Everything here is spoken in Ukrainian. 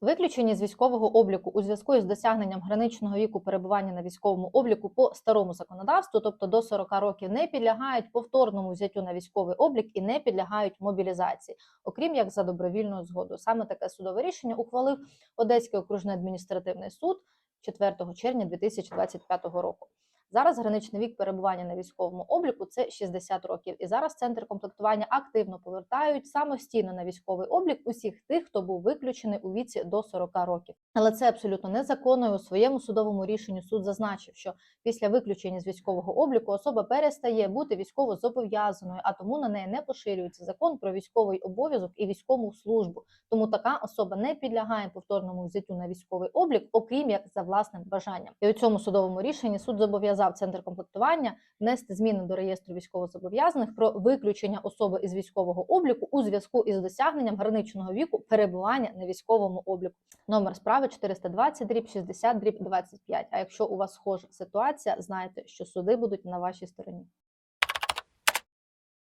Виключені з військового обліку у зв'язку із досягненням граничного віку перебування на військовому обліку по старому законодавству, тобто до 40 років, не підлягають повторному взяттю на військовий облік і не підлягають мобілізації, окрім як за добровільною згодою. Саме таке судове рішення ухвалив Одеський окружний адміністративний суд 4 червня 2025 року. Зараз граничний вік перебування на військовому обліку це 60 років. І зараз центр комплектування активно повертають самостійно на військовий облік усіх тих, хто був виключений у віці до 40 років. Але це абсолютно незаконно. і У своєму судовому рішенні суд зазначив, що після виключення з військового обліку особа перестає бути військово зобов'язаною, а тому на неї не поширюється закон про військовий обов'язок і військову службу. Тому така особа не підлягає повторному взяттю на військовий облік, окрім як за власним бажанням. І у цьому судовому рішенні суд зобов'язав центр комплектування внести зміни до реєстру військовозобов'язаних про виключення особи із військового обліку у зв'язку із досягненням граничного віку перебування на військовому обліку. Номер справи 420 дріб 60 дріб 25. А якщо у вас схожа ситуація, знайте, що суди будуть на вашій стороні.